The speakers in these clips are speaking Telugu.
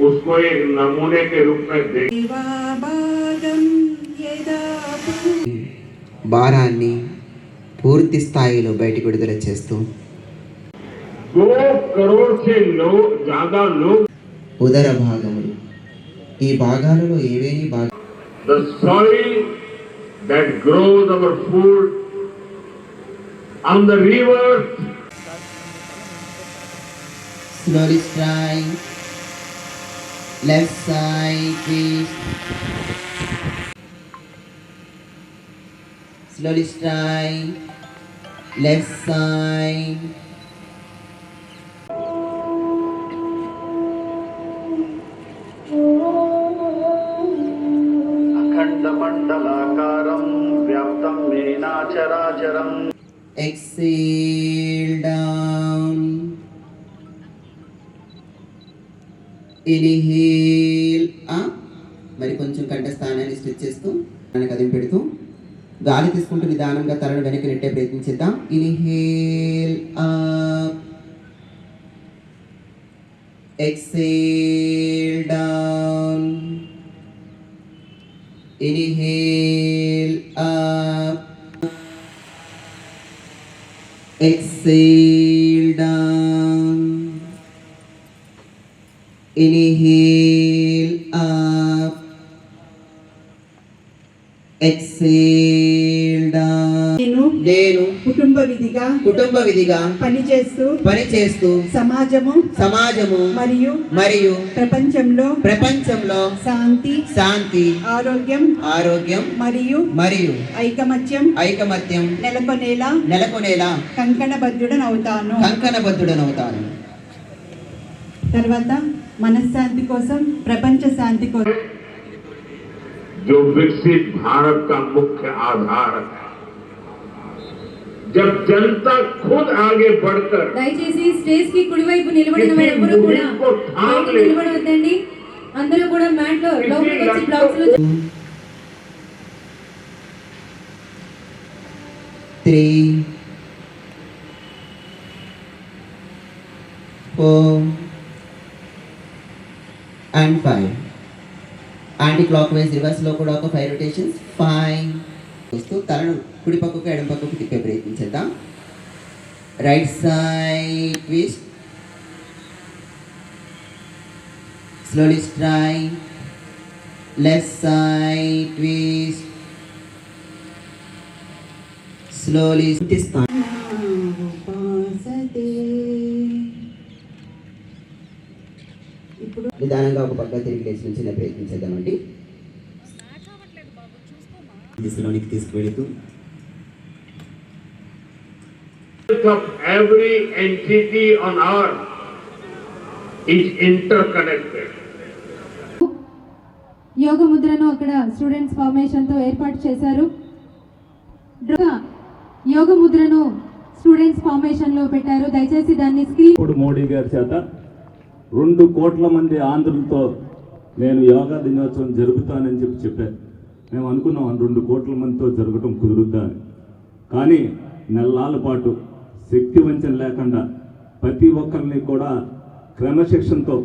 उसको एक नमूने के रूप में देख దేవాభాగం యదా భారాన్ని పూర్తి స్థాయిలో బయటికి విడుదల చేస్తూ दो करोड़ से लोग ज्यादा लोग ఉదర భాగములు ఈ భాగాలలో ఏవేని భాగ the soil that grows our food on the rivers slowly strike left side twist slowly strike left side अखण्डमण्डलाकारं व्याप्तं येनाचराचरम् exhale ఇనిహీల్. ఆ? మరి కొంచెం కంఠస్థానాన్ని స్థానాన్ని చేస్తూ దాన్ని కదిలి పెడుతూ గాలి తీసుకుంటూ నిదానంగా తలను వెనక్కి నెట్టే ప్రయత్నించేద్దాం inhale. Up exhale down. Inhale. Up inhale up. Exhale down. నేను నేను కుటుంబ విధిగా కుటుంబ విధిగా పనిచేస్తూ పని చేస్తూ సమాజము సమాజము మరియు మరియు ప్రపంచంలో ప్రపంచంలో శాంతి శాంతి ఆరోగ్యం ఆరోగ్యం మరియు మరియు ఐకమత్యం ఐకమత్యం నెలకొనేలా నెలకొనేలా కంకణబద్ధుడనవుతాను. కంకణబద్ధుడనవుతాను. తర్వాత మనశ్శాంతి కోసం ప్రపంచ శాంతి కోసం जो विकसित भारत का मुख्य आधार है जब जनता खुद आगे बढ़कर దయచేసి స్టేజ్ కి కుడివైపు నిలబడిన కిసి వారెవరూ కూడా ముహింకో ఠాక్ బయట లేదు. నిలబడవద్దండి అందరూ కూడా మ్యాట్ లో కిసి లోపలికి వచ్చి లక్ష్యం- బ్లాక్స్ లో three, four, and five anticlockwise రివర్స్లో కూడా ఒక ఫైవ్ రొటేషన్స్ ఫైవ్ వస్తూ తలను కుడి పక్కకు ఎడం పక్కకు తిప్పే ప్రయత్నించేద్దాం right side twist slowly strike left side twist slowly తీస్తాను నిదానంగా ఒక పక్క తిరిగి లేచి నుంచి ప్రయత్నించేద్దామండి దిశలోనికి తీసుకువెళుతూ of every entity on earth is interconnected. యోగ ముద్రను అక్కడ స్టూడెంట్స్ ఫార్మేషన్తో ఏర్పాటు చేశారు. యోగ ముద్రను స్టూడెంట్స్ ఫార్మేషన్లో పెట్టారు. దయచేసి దాన్ని స్క్రీన్ ఇప్పుడు మోడీ గారి చేత రెండు కోట్ల మంది ఆంధ్రులతో నేను యోగా దినోత్సవం జరుపుతానని చెప్పి చెప్పాను. మేము అనుకున్నాం రెండు కోట్ల మందితో జరగటం కుదురుద్దా కానీ నెలల పాటు శక్తి వంచన లేకుండా ప్రతి ఒక్కరిని కూడా క్రమశిక్షణతో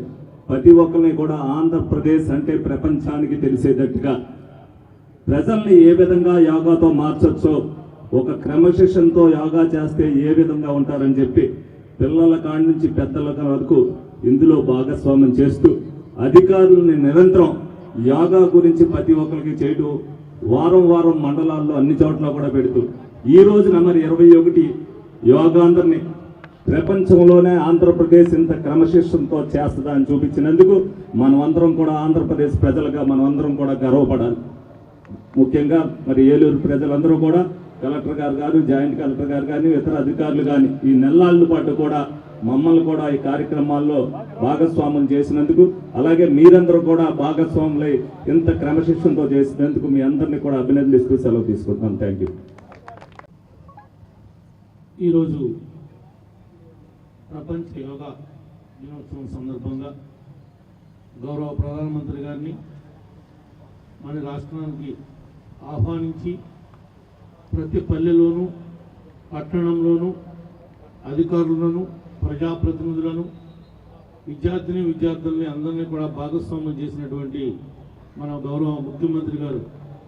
ప్రతి ఒక్కరిని కూడా ఆంధ్రప్రదేశ్ అంటే ప్రపంచానికి తెలిసేటట్టుగా ప్రజల్ని ఏ విధంగా యోగాతో మార్చొచ్చో ఒక క్రమశిక్షణతో యోగా చేస్తే ఏ విధంగా ఉంటారని చెప్పి పిల్లల కాడి నుంచి పెద్దల వరకు ఇందులో భాగస్వామ్యం చేస్తూ అధికారులని నిరంతరం యోగా గురించి ప్రతి ఒక్కరికి చేయటం వారం వారం మండలాల్లో అన్ని చోట్ల కూడా పెడుతూ ఈ రోజున మరి ఇరవై ఒకటి యోగాంధ్రని ప్రపంచంలోనే ఆంధ్రప్రదేశ్ ఇంత క్రమశిక్షణతో చేస్తుందా అని చూపించినందుకు మనమందరం కూడా ఆంధ్రప్రదేశ్ ప్రజలుగా మనమందరం కూడా గర్వపడాలి. ముఖ్యంగా మరి ఏలూరు ప్రజలందరూ కూడా కలెక్టర్ గారు కానీ జాయింట్ కలెక్టర్ గారు కానీ ఇతర అధికారులు కానీ ఈ నెలాళ్ళ పాటు కూడా మమ్మల్ని కూడా ఈ కార్యక్రమాల్లో భాగస్వాములు చేసినందుకు అలాగే మీరందరూ కూడా భాగస్వాములై ఇంత క్రమశిక్షణతో చేసినందుకు మీ అందరినీ కూడా అభినందిస్తూ సెలవు తీసుకుంటున్నాను థ్యాంక్ యూ ఈరోజు ప్రపంచ యోగా దినోత్సవం సందర్భంగా గౌరవ ప్రధానమంత్రి గారిని మన రాష్ట్రానికి ఆహ్వానించి ప్రతి పల్లెలోనూ పట్టణంలోనూ అధికారులను ప్రజాప్రతినిధులను విద్యార్థిని విద్యార్థుల్ని అందరినీ కూడా భాగస్వామ్యం చేసినటువంటి మన గౌరవ ముఖ్యమంత్రి గారు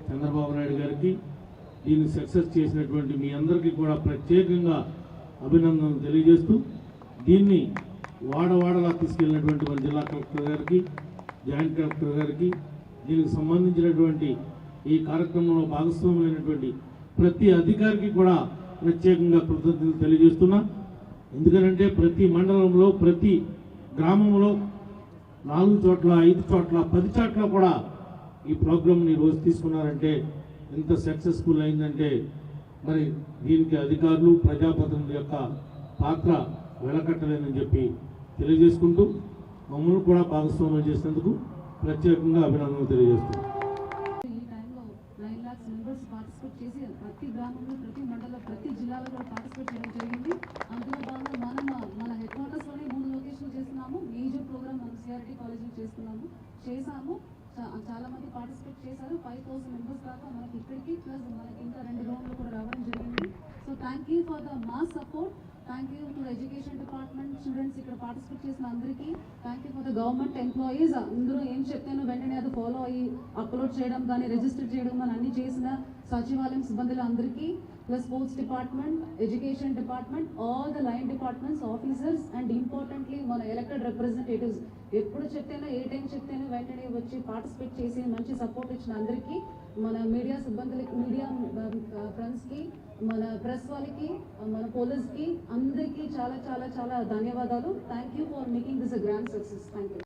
చంద్రబాబు నాయుడు గారికి దీన్ని సక్సెస్ చేసినటువంటి మీ అందరికీ కూడా ప్రత్యేకంగా అభినందనలు తెలియజేస్తూ దీన్ని వాడవాడలా తీసుకెళ్ళినటువంటి మన జిల్లా కలెక్టర్ గారికి జాయింట్ కలెక్టర్ గారికి దీనికి సంబంధించినటువంటి ఈ కార్యక్రమంలో భాగస్వామ్యమైనటువంటి ప్రతి అధికారికి కూడా ప్రత్యేకంగా కృతజ్ఞతలు తెలియజేస్తున్నా. ఎందుకంటే ప్రతి మండలంలో ప్రతి గ్రామంలో నాలుగు చోట్ల ఐదు చోట్ల పది చోట్ల కూడా ఈ ప్రోగ్రామ్ని రోజు తీసుకున్నారంటే ఎంత సక్సెస్ఫుల్ అయిందంటే మరి దీనికి అధికారులు ప్రజాప్రతినిధుల యొక్క పాత్ర వెలకట్టలేదని చెప్పి తెలియజేసుకుంటూ మమ్మల్ని కూడా భాగస్వామ్యం చేసినందుకు ప్రత్యేకంగా అభినందనలు తెలియజేస్తున్నాం. ప్రతి గ్రామంలో ప్రతి మండలం ప్రతి జిల్లాలో కూడా పార్టిసిపేట్ ఎక్స్పెక్ట్ చేశారు. ఫైవ్ థౌసండ్ మెంబర్స్ దాకా మనకి ఇక్కడికి ప్లస్ మనకి ఇంకా రెండు రౌండ్లు కూడా రావడం జరిగింది. So thank you for the మా support thank you to education department students ఇక్కడ పార్టిసిపేట్ చేసిన అందరికీ. Thank you for the government employees అందరూ ఏం చెప్తాను వెంటనే అది ఫాలో అయ్యి అప్లోడ్ చేయడం కానీ రిజిస్టర్ చేయడం కానీ చేసిన సచివాలయం సిబ్బందుల అందరికీ plus sports department education department all the line departments officers and importantly మన ఎలక్టెడ్ రిప్రజెంటేటివ్స్ ఎప్పుడు చెప్తేనో ఏ టైం చెప్తేనో వెంటనే వచ్చి పార్టిసిపేట్ చేసి మంచి సపోర్ట్ ఇచ్చిన అందరికీ మన మీడియా సిబ్బందులకి మీడియా ఫ్రెండ్స్కి um, uh, మన ప్రెస్ వాళ్ళకి మన పోలీస్కి అందరికీ చాలా చాలా చాలా ధన్యవాదాలు. Thank you for making this a grand success thank you